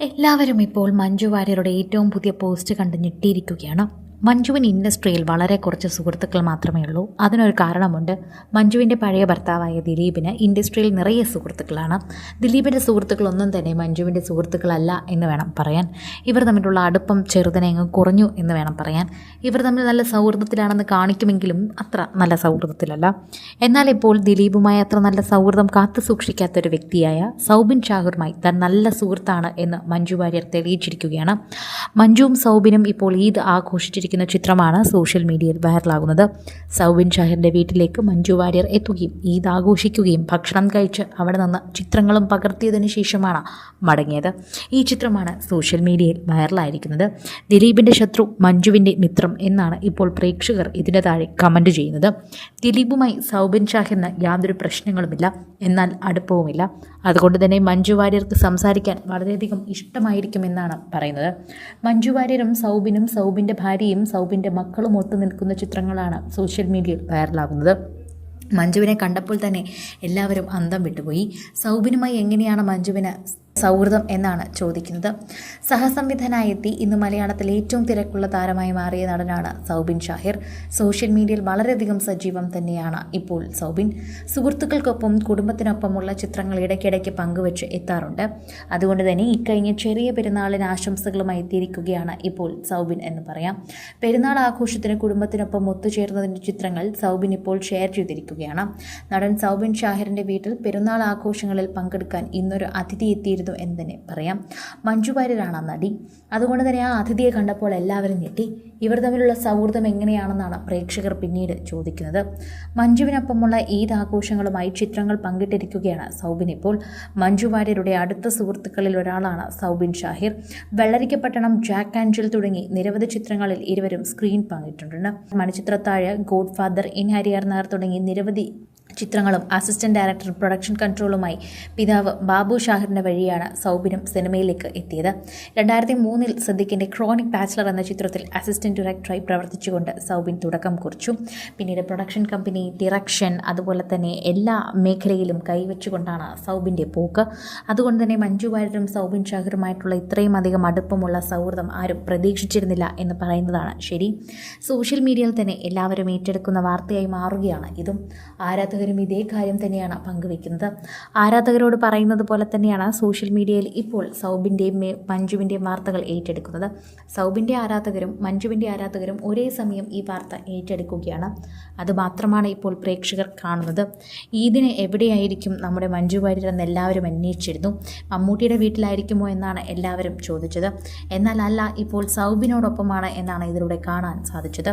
എല്ലാവരും ഇപ്പോൾ മഞ്ജു വാര്യരുടെ ഏറ്റവും പുതിയ പോസ്റ്റ് കണ്ട് ഞെട്ടിയിരിക്കുകയാണ്. മഞ്ജുവിന് ഇൻഡസ്ട്രിയിൽ വളരെ കുറച്ച് സുഹൃത്തുക്കൾ മാത്രമേ ഉള്ളൂ. അതിനൊരു കാരണമുണ്ട്. മഞ്ജുവിന്റെ പഴയ ഭർത്താവായ ദിലീപിന് ഇൻഡസ്ട്രിയിൽ നിറയെ സുഹൃത്തുക്കളാണ്. ദിലീപിന്റെ സുഹൃത്തുക്കളൊന്നും തന്നെ മഞ്ജുവിന്റെ സുഹൃത്തുക്കളല്ല എന്ന് വേണം പറയാൻ. ഇവർ തമ്മിലുള്ള അടുപ്പം ചെറുതനെ അങ്ങ് കുറഞ്ഞു എന്ന് വേണം പറയാൻ. ഇവർ തമ്മിൽ നല്ല സൗഹൃദത്തിലാണെന്ന് കാണിക്കുമെങ്കിലും അത്ര നല്ല സൗഹൃദത്തിലല്ല. എന്നാൽ ഇപ്പോൾ ദിലീപുമായി അത്ര നല്ല സൗഹൃദം കാത്തു സൂക്ഷിക്കാത്ത ഒരു വ്യക്തിയായ സൗബിൻ ഷാഹുറുമായി താൻ നല്ല സുഹൃത്താണ് എന്ന് മഞ്ജു വാര്യർ തെളിയിച്ചിരിക്കുകയാണ്. മഞ്ജുവും സൗബിനും ഇപ്പോൾ ഈദ് ആഘോഷിച്ചിരിക്കുന്ന. ചിത്രമാണ് സോഷ്യൽ മീഡിയയിൽ വൈറലാകുന്നത്. സൗബിൻ ഷാഹിറിന്റെ വീട്ടിലേക്ക് മഞ്ജു വാര്യർ എത്തുകയും ഈദ് ആഘോഷിക്കുകയും ഭക്ഷണം കഴിച്ച് അവിടെ നിന്ന് ചിത്രങ്ങളും പകർത്തിയതിന് ശേഷമാണ് മടങ്ങിയത്. ഈ ചിത്രമാണ് സോഷ്യൽ മീഡിയയിൽ വൈറലായിരിക്കുന്നത്. ദിലീപിന്റെ ശത്രു മഞ്ജുവിന്റെ മിത്രം എന്നാണ് ഇപ്പോൾ പ്രേക്ഷകർ ഇതിന്റെ താഴെ കമന്റ് ചെയ്യുന്നത്. ദിലീപുമായി സൗബിൻ ഷാഹിറിന് യാതൊരു പ്രശ്നങ്ങളുമില്ല. എന്നാൽ അടുപ്പവുമില്ല. അതുകൊണ്ട് തന്നെ മഞ്ജു വാര്യർക്ക് സംസാരിക്കാൻ വളരെയധികം ഇഷ്ടമായിരിക്കുമെന്നാണ് പറയുന്നത്. മഞ്ജു വാര്യരും സൗബിനും സൗബിന്റെ ഭാര്യയും സൗബിന്റെ മക്കളും ഒത്തു നിൽക്കുന്ന ചിത്രങ്ങളാണ് സോഷ്യൽ മീഡിയയിൽ വൈറലാകുന്നത്. മഞ്ജുവിനെ കണ്ടപ്പോൾ തന്നെ എല്ലാവരും അന്തം വിട്ടുപോയി. സൗബിനുമായി എങ്ങനെയാണ് മഞ്ജുവിന് സൗഹൃദം എന്നാണ് ചോദിക്കുന്നത്. സഹസംവിധാനായി എത്തി ഇന്ന് മലയാളത്തിൽ ഏറ്റവും തിരക്കുള്ള താരമായി മാറിയ നടനാണ് സൗബിൻ ഷാഹിർ. സോഷ്യൽ മീഡിയയിൽ വളരെയധികം സജീവം തന്നെയാണ് ഇപ്പോൾ സൗബിൻ. സുഹൃത്തുക്കൾക്കൊപ്പം കുടുംബത്തിനൊപ്പമുള്ള ചിത്രങ്ങൾ ഇടയ്ക്കിടയ്ക്ക് പങ്കുവച്ച് എത്താറുണ്ട്. അതുകൊണ്ട് തന്നെ ഇക്കഴിഞ്ഞ ചെറിയ പെരുന്നാളിന് ആശംസകളുമായി എത്തിയിരിക്കുകയാണ് ഇപ്പോൾ സൗബിൻ എന്ന് പറയാം. പെരുന്നാൾ ആഘോഷത്തിന് കുടുംബത്തിനൊപ്പം ഒത്തുചേർന്നതിന്റെ ചിത്രങ്ങൾ സൗബിൻ ഇപ്പോൾ ഷെയർ ചെയ്തിരിക്കുകയാണ്. നടൻ സൗബിൻ ഷാഹിറിന്റെ വീട്ടിൽ പെരുന്നാൾ ആഘോഷങ്ങളിൽ പങ്കെടുക്കാൻ ഇന്നൊരു അതിഥി എത്തിയിരുന്നു. എന്ന് തന്നെ പറയാം. മഞ്ജു വാര്യരാണ് ആ നടി. അതുകൊണ്ട് തന്നെ ആ അതിഥിയെ കണ്ടപ്പോൾ എല്ലാവരും ഞെട്ടി. ഇവർ തമ്മിലുള്ള സൗഹൃദം എങ്ങനെയാണെന്നാണ് പ്രേക്ഷകർ പിന്നീട് ചോദിക്കുന്നത്. മഞ്ജുവിനൊപ്പമുള്ള ഈദ് ആഘോഷങ്ങളുമായി ചിത്രങ്ങൾ പങ്കിട്ടിരിക്കുകയാണ് സൗബിൻ ഇപ്പോൾ. മഞ്ജു വാര്യരുടെ അടുത്ത സുഹൃത്തുക്കളിൽ ഒരാളാണ് Soubin Shahir. Vellarikkapattanam Jack and Jill തുടങ്ങി നിരവധി ചിത്രങ്ങളിൽ ഇരുവരും സ്ക്രീൻ പങ്കിട്ടിട്ടുണ്ട്. Manichitrathazhu God father in Harihar Nagar തുടങ്ങി നിരവധി ചിത്രങ്ങളും അസിസ്റ്റന്റ് ഡയറക്ടർ പ്രൊഡക്ഷൻ കൺട്രോളുമായി പിതാവ് ബാബു ഷാഹിറിന്റെ വഴിയാണ് സൗബിനും സിനിമയിലേക്ക് എത്തിയത്. രണ്ടായിരത്തി മൂന്നിൽ സദ്ദിഖിന്റെ ക്രോണിക് ബാച്ചിലർ എന്ന ചിത്രത്തിൽ അസിസ്റ്റന്റ് ഡയറക്ടറായി പ്രവർത്തിച്ചുകൊണ്ട് സൗബിൻ തുടക്കം കുറിച്ചു. പിന്നീട് പ്രൊഡക്ഷൻ കമ്പനി ഡിറക്ഷൻ അതുപോലെ തന്നെ എല്ലാ മേഖലയിലും കൈവച്ചുകൊണ്ടാണ് സൗബിന്റെ പോക്ക്. അതുകൊണ്ട് തന്നെ മഞ്ജു വാര്യരും സൗബിൻ ഷാഹിറുമായിട്ടുള്ള ഇത്രയും അധികം അടുപ്പമുള്ള സൗഹൃദം ആരും പ്രതീക്ഷിച്ചിരുന്നില്ല എന്ന് പറയുന്നതാണ് ശരി. സോഷ്യൽ മീഡിയയിൽ തന്നെ എല്ലാവരും ഏറ്റെടുക്കുന്ന വാർത്തയായി മാറുകയാണ് ഇതും. ആരാധകരും ഇതേ കാര്യം തന്നെയാണ് പങ്കുവെക്കുന്നത്. ആരാധകരോട് പറയുന്നത് പോലെ തന്നെയാണ് സോഷ്യൽ മീഡിയയിൽ ഇപ്പോൾ സൗബിന്റെയും മഞ്ജുവിന്റെയും വാർത്തകൾ ഏറ്റെടുക്കുന്നത്. സൗബിന്റെ ആരാധകരും മഞ്ജുവിന്റെ ആരാധകരും ഒരേ സമയം ഈ വാർത്ത ഏറ്റെടുക്കുകയാണ്. അതുമാത്രമാണ് ഇപ്പോൾ പ്രേക്ഷകർ കാണുന്നത്. ഈദിന് എവിടെയായിരിക്കും നമ്മുടെ മഞ്ജു വാര്യർ എല്ലാവരും അന്വേഷിച്ചിരുന്നു. മമ്മൂട്ടിയുടെ വീട്ടിലായിരിക്കുമോ എന്നാണ് എല്ലാവരും ചോദിച്ചത്. എന്നാൽ അല്ല ഇപ്പോൾ സൗബിനോടൊപ്പമാണ് എന്നാണ് ഇതിലൂടെ കാണാൻ സാധിച്ചത്.